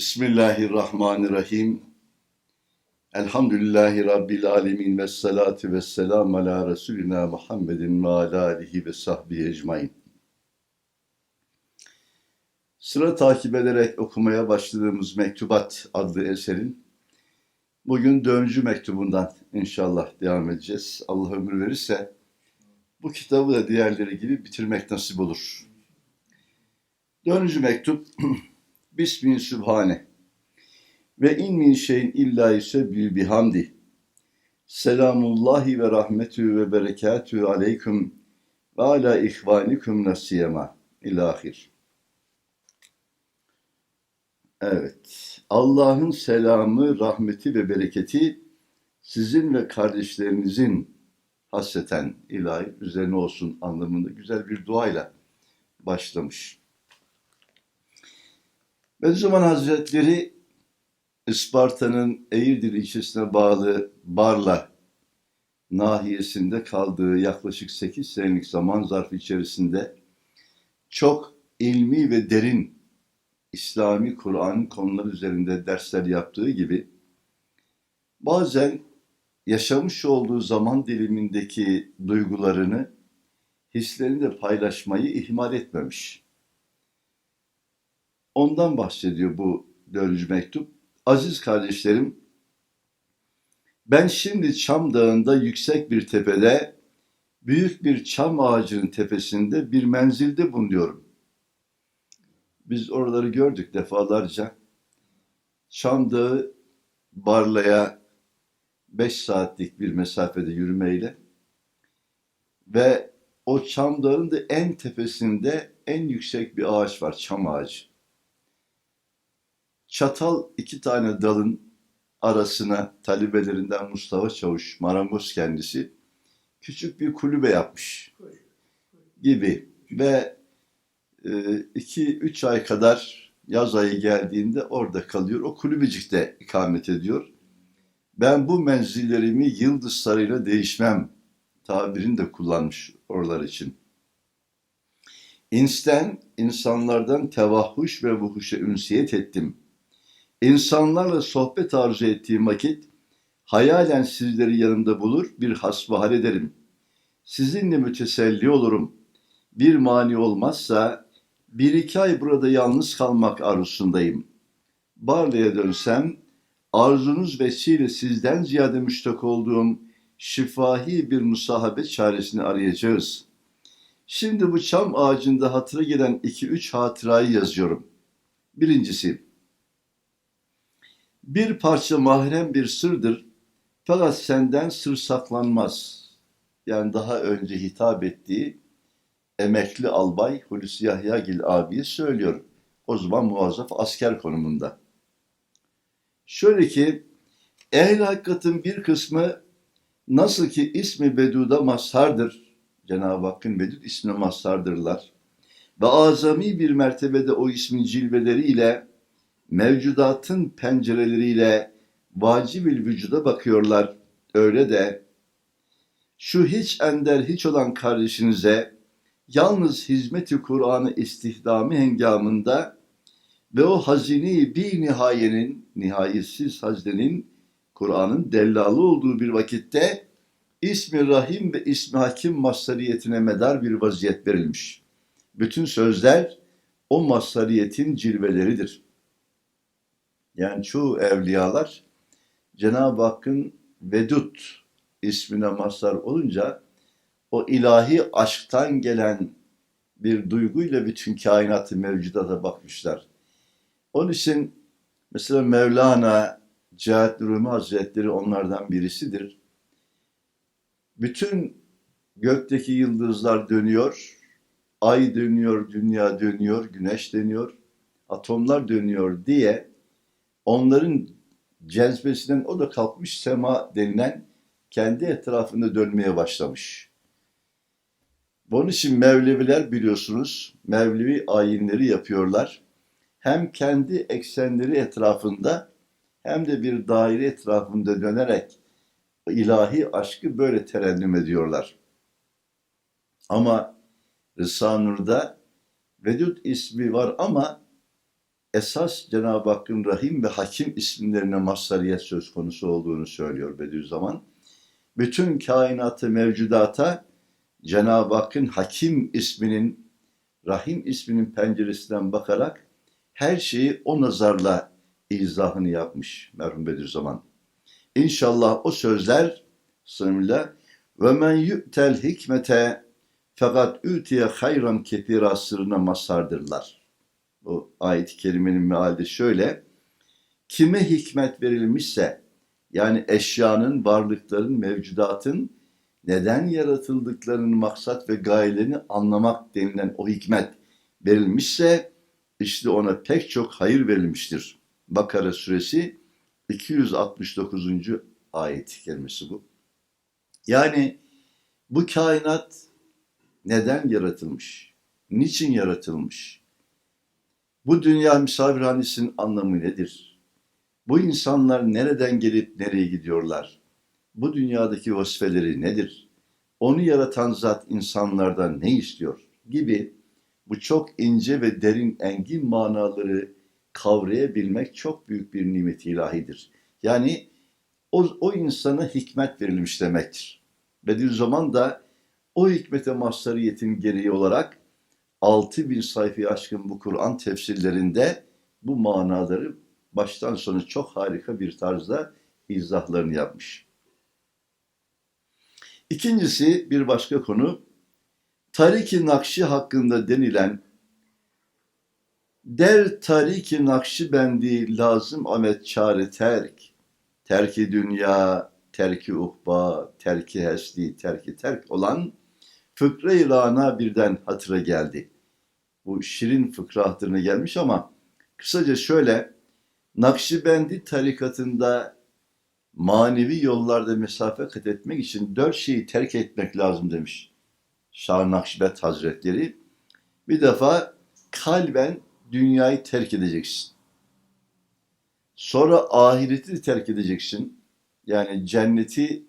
Bismillahirrahmanirrahim. Elhamdülillahi Rabbil alemin ve salatu ve selamu ala Resulina Muhammedin ve ala alihi ve sahbihi ecmain. Sıra takip ederek okumaya başladığımız Mektubat adlı eserin bugün dördüncü mektubundan inşallah devam edeceğiz. Allah ömür verirse bu kitabı da diğerleri gibi bitirmek nasip olur. Dördüncü mektup Bismin Sübhane ve in min şeyin illa yusebbihu bihamdi. Selamullahi ve rahmetü ve berekatü aleyküm ve ala ihvanikum nasiyema ilahir. Evet. Allah'ın selamı, rahmeti ve bereketi sizin ve kardeşlerinizin hasreten ilahi üzerine olsun anlamında güzel bir duayla başlamış. Bediüzzaman Hazretleri Isparta'nın Eğirdir ilçesine bağlı Barla nahiyesinde kaldığı yaklaşık 8 senelik zaman zarfı içerisinde çok ilmi ve derin İslami Kur'an konuları üzerinde dersler yaptığı gibi bazen yaşamış olduğu zaman dilimindeki duygularını, hislerini de paylaşmayı ihmal etmemiş. Ondan bahsediyor bu dördüncü mektup. Aziz kardeşlerim, ben şimdi Çam Dağı'nda yüksek bir tepede, büyük bir çam ağacının tepesinde bir menzilde bulunuyorum. Biz oraları gördük defalarca. Çam Dağı Barla'ya 5 saatlik bir mesafede yürümeyle ve o Çam Dağı'nın da en tepesinde en yüksek bir ağaç var, çam ağacı çatal iki tane dalın arasına talebelerinden Mustafa Çavuş, marangoz kendisi, küçük bir kulübe yapmış gibi ve e, iki üç ay kadar yaz ayı geldiğinde orada kalıyor. O kulübecikte ikamet ediyor. Ben bu menzillerimi yıldızlarıyla değişmem tabirini de kullanmış oralar için. İnsten, insanlardan tevahhuş ve vuhuşa ünsiyet ettim. İnsanlarla sohbet arzu ettiğim vakit hayalen sizleri yanımda bulur bir hasbihal ederim. Sizinle müteselli olurum. Bir mani olmazsa bir iki ay burada yalnız kalmak arzusundayım. Barla'ya dönsem arzunuz vesile sizden ziyade müştak olduğum şifahi bir musahabe çaresini arayacağız. Şimdi bu çam ağacında hatıra gelen iki üç hatırayı yazıyorum. Birincisi, bir parça mahrem bir sırdır. Fakat senden sır saklanmaz. Yani daha önce hitap ettiği emekli albay Hulusi Yahyagil abiye söylüyor. O zaman muazzaf asker konumunda. Şöyle ki ehl hakikatin bir kısmı nasıl ki ismi Bedud'a mazhardır. Cenab-ı Hakk'ın Bedud ismine mazhardırlar. Ve azami bir mertebede o ismin cilveleriyle mevcudatın pencereleriyle vacibil vücuda bakıyorlar. Öyle de şu hiç ender hiç olan kardeşinize yalnız hizmeti Kur'an'ı istihdamı hengamında ve o hazini bir nihayenin, nihayetsiz haznenin Kur'an'ın dellalı olduğu bir vakitte ismi Rahim ve ismi Hakim masariyetine medar bir vaziyet verilmiş. Bütün sözler o masariyetin cilveleridir. Yani çoğu evliyalar Cenab-ı Hakk'ın Vedut ismine mazhar olunca o ilahi aşktan gelen bir duyguyla bütün kainatı mevcudata bakmışlar. Onun için mesela Mevlana Cihat Rumi Hazretleri onlardan birisidir. Bütün gökteki yıldızlar dönüyor, ay dönüyor, dünya dönüyor, güneş dönüyor, atomlar dönüyor diye onların cezbesinden o da kalkmış sema denilen kendi etrafında dönmeye başlamış. Bunun için Mevleviler biliyorsunuz Mevlevi ayinleri yapıyorlar. Hem kendi eksenleri etrafında hem de bir daire etrafında dönerek ilahi aşkı böyle terennüm ediyorlar. Ama Rıza Nur'da Vedud ismi var ama esas Cenab-ı Hakk'ın Rahim ve Hakim isimlerine mazhariyet söz konusu olduğunu söylüyor Bediüzzaman. Bütün kainatı mevcudata Cenab-ı Hakk'ın Hakim isminin, Rahim isminin penceresinden bakarak her şeyi o nazarla izahını yapmış merhum Bediüzzaman. İnşallah o sözler sınırla ve men yu'tel hikmete fakat ütiye hayran kefira sırrına mazhardırlar. Bu ayet-i kerimenin meali şöyle. Kime hikmet verilmişse yani eşyanın, varlıkların, mevcudatın neden yaratıldıklarının maksat ve gayelerini anlamak denilen o hikmet verilmişse işte ona pek çok hayır verilmiştir. Bakara suresi 269. ayet kelimesi bu. Yani bu kainat neden yaratılmış? Niçin yaratılmış? Bu dünya misafirhanesinin anlamı nedir? Bu insanlar nereden gelip nereye gidiyorlar? Bu dünyadaki vazifeleri nedir? Onu yaratan zat insanlardan ne istiyor? Gibi bu çok ince ve derin engin manaları kavrayabilmek çok büyük bir nimet ilahidir. Yani o, o insana hikmet verilmiş demektir. Bediüzzaman da o hikmete mazhariyetin gereği olarak 6000 sayfayı aşkın bu Kur'an tefsirlerinde bu manaları baştan sona çok harika bir tarzda izahlarını yapmış. İkincisi bir başka konu Tariki Nakşi hakkında denilen der tariki Nakşibendi lazım amet çare terk terki dünya terki uhba terki hesli terki terk olan fıkra-i rana birden hatıra geldi. Bu şirin fıkra hatırına gelmiş ama kısaca şöyle Nakşibendi tarikatında manevi yollarda mesafe kat etmek için dört şeyi terk etmek lazım demiş Şah Nakşibend Hazretleri. Bir defa kalben dünyayı terk edeceksin. Sonra ahireti terk edeceksin. Yani cenneti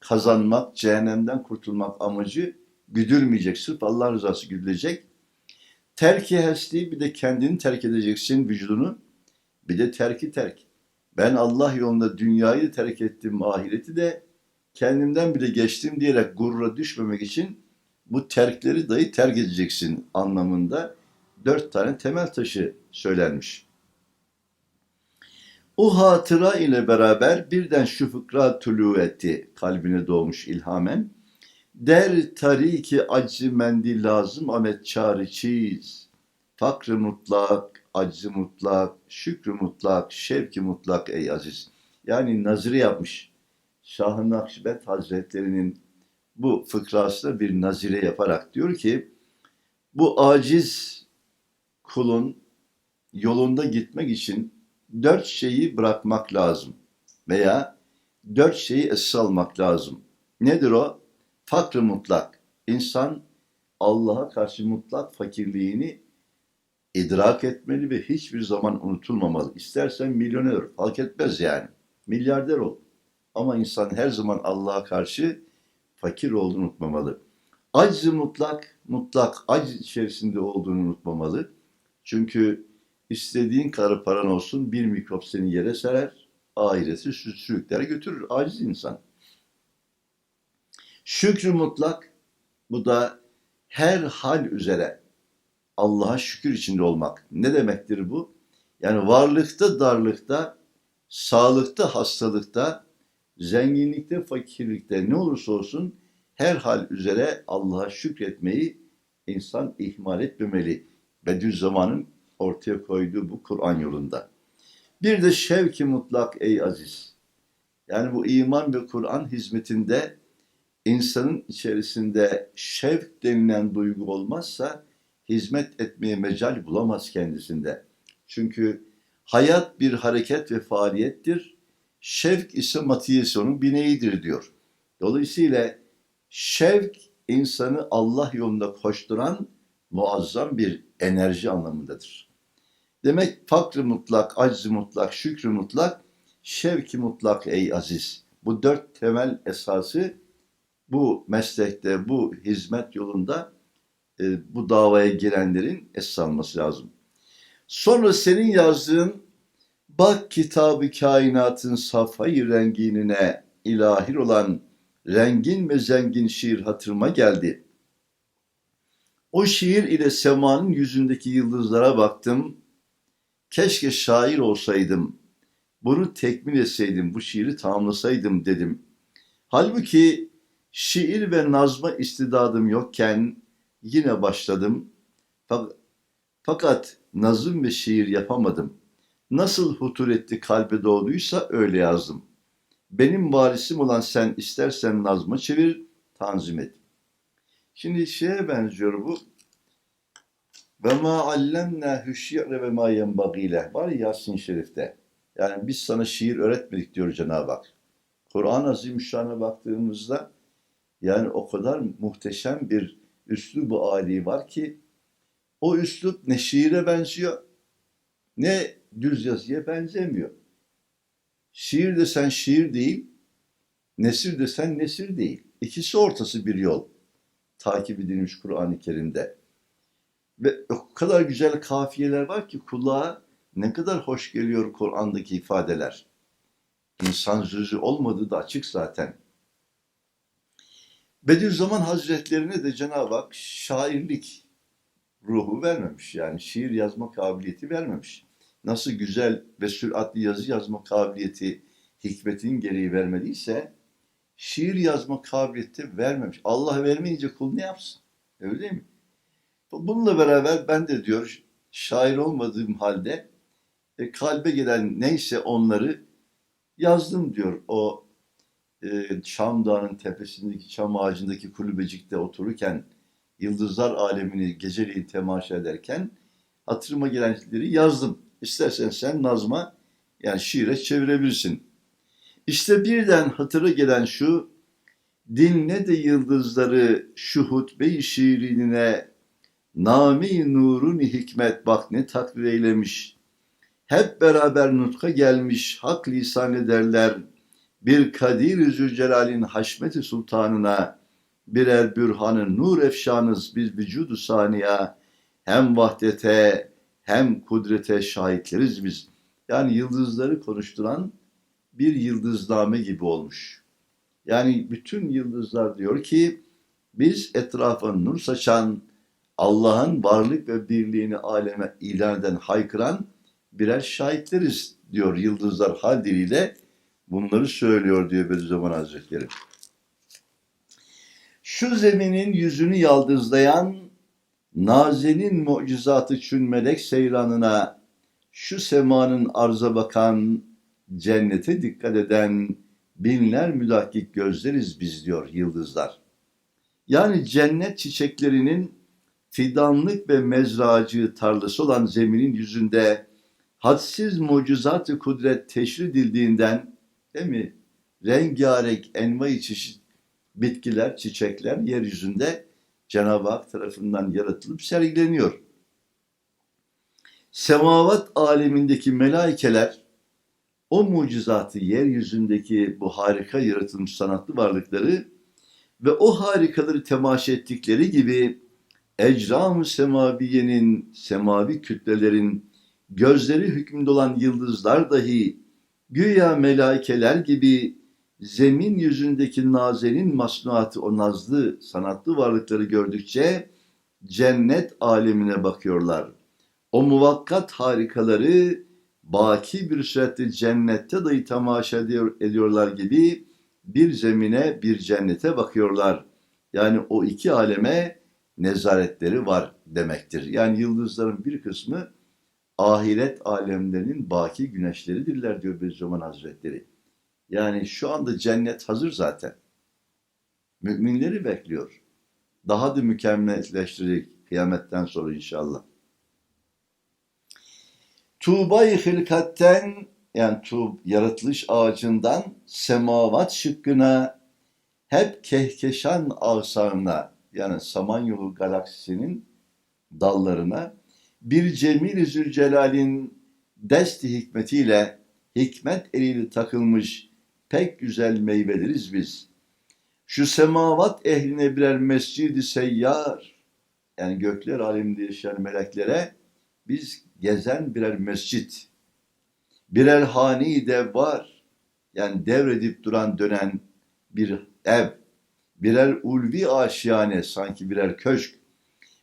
kazanmak, cehennemden kurtulmak amacı güdülmeyecek. Sırf Allah rızası güdülecek. Terki hesli bir de kendini terk edeceksin vücudunu. Bir de terki terk. Ben Allah yolunda dünyayı terk ettim, ahireti de kendimden bile geçtim diyerek gurura düşmemek için bu terkleri dahi terk edeceksin anlamında dört tane temel taşı söylenmiş. O hatıra ile beraber birden şu fıkra tülü etti kalbine doğmuş ilhamen. Der tariki acı mendil lazım amet çare çiz. Fakrı mutlak, acı mutlak, şükrü mutlak, şevki mutlak ey aziz. Yani nazire yapmış. Şah-ı Nakşibend Hazretleri'nin bu fıkrasında bir nazire yaparak diyor ki bu aciz kulun yolunda gitmek için dört şeyi bırakmak lazım veya dört şeyi esas almak lazım. Nedir o? Fakr mutlak. İnsan Allah'a karşı mutlak fakirliğini idrak etmeli ve hiçbir zaman unutulmamalı. İstersen milyoner, fark etmez yani. Milyarder ol. Ama insan her zaman Allah'a karşı fakir olduğunu unutmamalı. Acz mutlak, mutlak acz içerisinde olduğunu unutmamalı. Çünkü istediğin kadar paran olsun bir mikrop seni yere serer, ahireti sürükler götürür. Aciz insan. Şükrü mutlak, bu da her hal üzere Allah'a şükür içinde olmak. Ne demektir bu? Yani varlıkta, darlıkta, sağlıkta, hastalıkta, zenginlikte, fakirlikte ne olursa olsun her hal üzere Allah'a şükretmeyi insan ihmal etmemeli. Bediüzzaman'ın ortaya koyduğu bu Kur'an yolunda. Bir de şevki mutlak ey aziz. Yani bu iman ve Kur'an hizmetinde insanın içerisinde şevk denilen duygu olmazsa hizmet etmeye mecal bulamaz kendisinde. Çünkü hayat bir hareket ve faaliyettir. Şevk ise matiyasyonun bineğidir diyor. Dolayısıyla şevk insanı Allah yolunda koşturan muazzam bir enerji anlamındadır. Demek fakr mutlak, acz mutlak, şükrü mutlak, şevki mutlak ey aziz. Bu dört temel esası bu meslekte, bu hizmet yolunda e, bu davaya girenlerin esas alması lazım. Sonra senin yazdığın bak kitabı kainatın safhayı renginine ilahir olan rengin ve zengin şiir hatırıma geldi. O şiir ile semanın yüzündeki yıldızlara baktım. Keşke şair olsaydım. Bunu tekmil etseydim, bu şiiri tamamlasaydım dedim. Halbuki şiir ve nazma istidadım yokken yine başladım. Fakat nazım ve şiir yapamadım. Nasıl hutur etti kalbe doğduysa öyle yazdım. Benim varisim olan sen istersen nazma çevir, tanzim et. Şimdi şeye benziyor bu. Ve ma allemna şi're ve ma yenbagile. Var ya Yasin Şerif'te. Yani biz sana şiir öğretmedik diyor Cenab-ı Hak. Kur'an-ı Azimüşşan'a baktığımızda yani o kadar muhteşem bir üslubu âli var ki o üslup ne şiire benziyor ne düz yazıya benzemiyor. Şiir desen şiir değil, nesir desen nesir değil. İkisi ortası bir yol takip edilmiş Kur'an-ı Kerim'de. Ve o kadar güzel kafiyeler var ki kulağa ne kadar hoş geliyor Kur'an'daki ifadeler. İnsan sözü olmadığı da açık zaten. Bediüzzaman Hazretlerine de Cenab-ı Hak şairlik ruhu vermemiş. Yani şiir yazma kabiliyeti vermemiş. Nasıl güzel ve süratli yazı yazma kabiliyeti hikmetin gereği vermediyse şiir yazma kabiliyeti vermemiş. Allah vermeyince kul ne yapsın? Öyle değil mi? Bununla beraber ben de diyor şair olmadığım halde e, kalbe gelen neyse onları yazdım diyor. O e, Şam Dağı'nın tepesindeki çam ağacındaki kulübecikte otururken yıldızlar alemini geceliğin temaşa ederken hatırıma gelenleri yazdım. İstersen sen nazma yani şiire çevirebilirsin. İşte birden hatıra gelen şu, dinle de yıldızları şu hutbe-i şiirinine, nami nurun hikmet bak ne takdir eylemiş. Hep beraber nutka gelmiş, hak lisan ederler, bir Kadir-i Zülcelal'in haşmeti sultanına, birer bürhanın nur efşanız biz vücudu saniya, hem vahdete hem kudrete şahitleriz biz. Yani yıldızları konuşturan bir yıldızname gibi olmuş. Yani bütün yıldızlar diyor ki biz etrafa nur saçan, Allah'ın varlık ve birliğini aleme ilan eden, haykıran birer şahitleriz diyor yıldızlar hal diliyle. Bunları söylüyor diyor Bediüzzaman Hazretleri. Şu zeminin yüzünü yaldızlayan Nazenin mucizatı çün melek seyranına, şu semanın arza bakan, cennete dikkat eden binler müdakik gözleriz biz diyor yıldızlar. Yani cennet çiçeklerinin fidanlık ve mezracı tarlası olan zeminin yüzünde hadsiz mucizat-ı kudret teşri edildiğinden değil mi? Rengarenk envai çeşit bitkiler, çiçekler yeryüzünde Cenab-ı Hak tarafından yaratılıp sergileniyor. Semavat alemindeki melaikeler o mucizatı yeryüzündeki bu harika yaratılmış sanatlı varlıkları ve o harikaları temaşa ettikleri gibi ecram-ı semaviyenin, semavi kütlelerin gözleri hükmünde olan yıldızlar dahi güya melaikeler gibi zemin yüzündeki nazenin masnuatı o nazlı sanatlı varlıkları gördükçe cennet alemine bakıyorlar. O muvakkat harikaları baki bir surette cennette dahi tamaşa ediyor, ediyorlar gibi bir zemine bir cennete bakıyorlar. Yani o iki aleme nezaretleri var demektir. Yani yıldızların bir kısmı ahiret alemlerinin baki güneşleridirler diyor Bediüzzaman Hazretleri. Yani şu anda cennet hazır zaten. Müminleri bekliyor. Daha da mükemmelleştirecek kıyametten sonra inşallah. Tuğba-i hilkatten yani tuğ, yaratılış ağacından semavat şıkkına hep kehkeşan ağsağına yani Samanyolu galaksisinin dallarına bir Cemil-i Zülcelal'in desti hikmetiyle hikmet eliyle takılmış pek güzel meyveleriz biz. Şu semavat ehline birer mescidi seyyar, yani gökler aleminde yaşayan meleklere biz gezen birer mescit, birer hane de var, yani devredip duran dönen bir ev, birer ulvi aşiyane sanki birer köşk,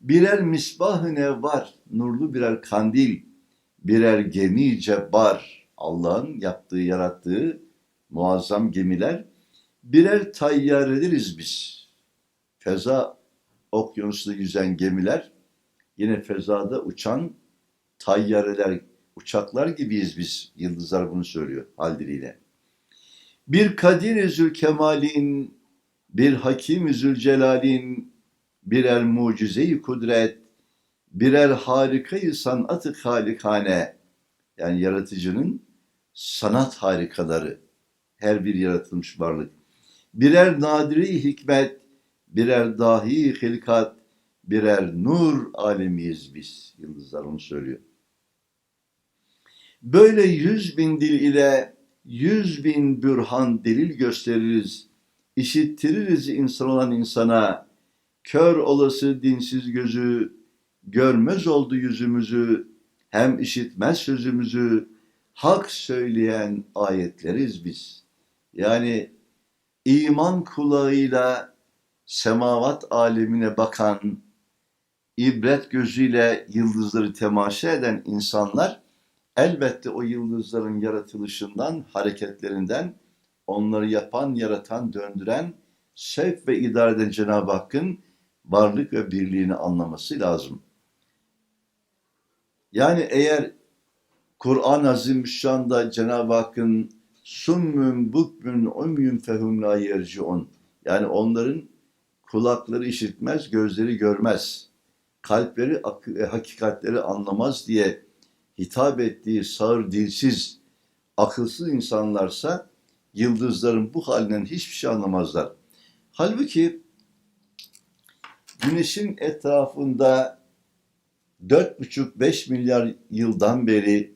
birer misbah-ı nev var, nurlu birer kandil, birer gemi cebbar, Allah'ın yaptığı, yarattığı muazzam gemiler, birer tayyarediriz biz. Feza okyanusda yüzen gemiler, yine fezada uçan tayyareler, uçaklar gibiyiz biz. Yıldızlar bunu söylüyor hal diliyle. Bir kadir zülkemalin, bir hakim zülcelalin, birer mucize-i kudret, birer harikayı sanat-ı halikane, yani yaratıcının sanat harikaları, her bir yaratılmış varlık. Birer nadiri hikmet, birer dahi hilkat, birer nur alemiyiz biz. Yıldızlar onu söylüyor. Böyle yüz bin dil ile yüz bin bürhan delil gösteririz. işittiririz insan olan insana. Kör olası dinsiz gözü, görmez oldu yüzümüzü, hem işitmez sözümüzü, hak söyleyen ayetleriz biz. Yani iman kulağıyla semavat alemine bakan, ibret gözüyle yıldızları temaşa eden insanlar elbette o yıldızların yaratılışından, hareketlerinden, onları yapan, yaratan, döndüren, sevk ve idare eden Cenab-ı Hakk'ın varlık ve birliğini anlaması lazım. Yani eğer Kur'an-ı Azimüşşan'da Cenab-ı Hakk'ın summün bukmün umyün fehum la yerciun yani onların kulakları işitmez, gözleri görmez, kalpleri e, hakikatleri anlamaz diye hitap ettiği sağır dilsiz, akılsız insanlarsa yıldızların bu halinden hiçbir şey anlamazlar. Halbuki güneşin etrafında 4,5-5 milyar yıldan beri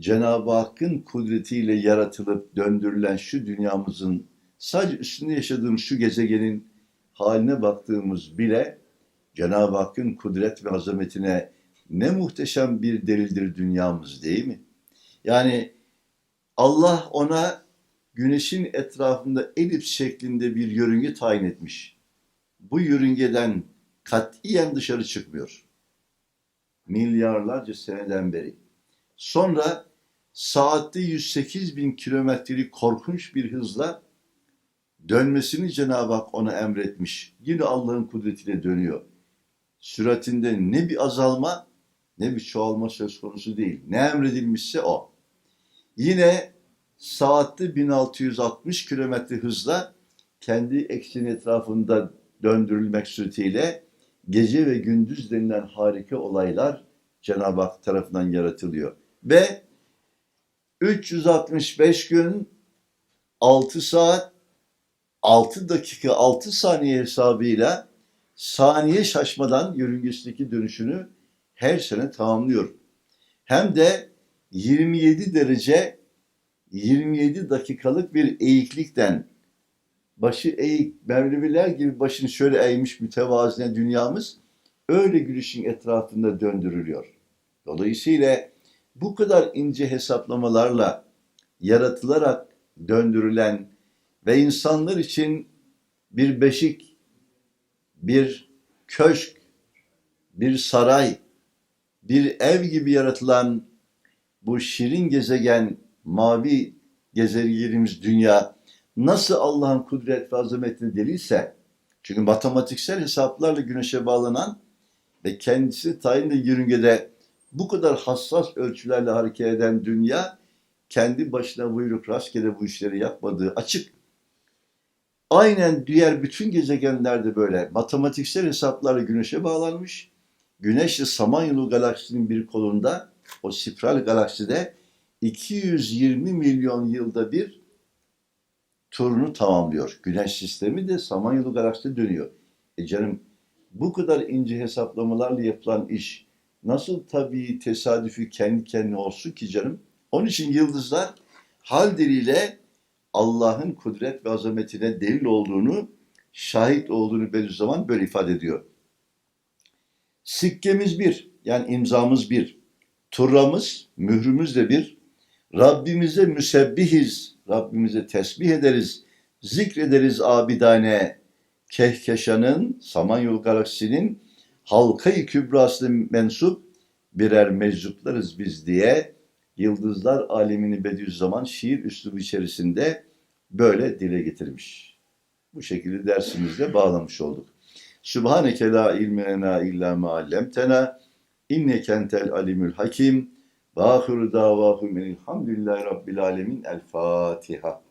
Cenab-ı Hakk'ın kudretiyle yaratılıp döndürülen şu dünyamızın sadece üstünde yaşadığımız şu gezegenin haline baktığımız bile Cenab-ı Hakk'ın kudret ve azametine ne muhteşem bir delildir dünyamız değil mi? Yani Allah ona güneşin etrafında elips şeklinde bir yörünge tayin etmiş. Bu yörüngeden katiyen dışarı çıkmıyor. Milyarlarca seneden beri. Sonra saatte 108 bin kilometrelik korkunç bir hızla dönmesini Cenab-ı Hak ona emretmiş. Yine Allah'ın kudretiyle dönüyor. Süratinde ne bir azalma ne bir çoğalma söz konusu değil. Ne emredilmişse o. Yine saatte 1660 kilometre hızla kendi ekseni etrafında döndürülmek suretiyle gece ve gündüz denilen harika olaylar Cenab-ı Hak tarafından yaratılıyor. Ve 365 gün 6 saat 6 dakika 6 saniye hesabıyla saniye şaşmadan yörüngesindeki dönüşünü her sene tamamlıyor. Hem de 27 derece 27 dakikalık bir eğiklikten başı eğik Mevleviler gibi başını şöyle eğmiş mütevazine dünyamız öyle güneşin etrafında döndürülüyor. Dolayısıyla bu kadar ince hesaplamalarla yaratılarak döndürülen ve insanlar için bir beşik, bir köşk, bir saray, bir ev gibi yaratılan bu şirin gezegen, mavi gezegenimiz dünya nasıl Allah'ın kudret ve azametini delilse, çünkü matematiksel hesaplarla güneşe bağlanan ve kendisi tayinli yörüngede bu kadar hassas ölçülerle hareket eden dünya kendi başına buyruk rastgele bu işleri yapmadığı açık. Aynen diğer bütün gezegenlerde böyle matematiksel hesaplarla güneşe bağlanmış. Güneş de Samanyolu galaksinin bir kolunda o spiral galakside 220 milyon yılda bir turunu tamamlıyor. Güneş sistemi de Samanyolu galakside dönüyor. E canım bu kadar ince hesaplamalarla yapılan iş nasıl tabii tesadüfi kendi kendine olsun ki canım? Onun için yıldızlar hal diliyle Allah'ın kudret ve azametine delil olduğunu, şahit olduğunu zaman böyle ifade ediyor. Sikkemiz bir, yani imzamız bir. turramız, mührümüz de bir. Rabbimize müsebbihiz, Rabbimize tesbih ederiz, zikrederiz abidane. Kehkeşanın, Samanyolu galaksinin halkayı kübrasına mensup birer meczuplarız biz diye Yıldızlar Alemini Bediüzzaman şiir üslubu içerisinde böyle dile getirmiş. Bu şekilde dersimizde bağlamış olduk. Sübhaneke la ilme illa ma allamtena inneke entel alimul hakim ve ahiru davahum elhamdülillahi rabbil alemin el Fatiha.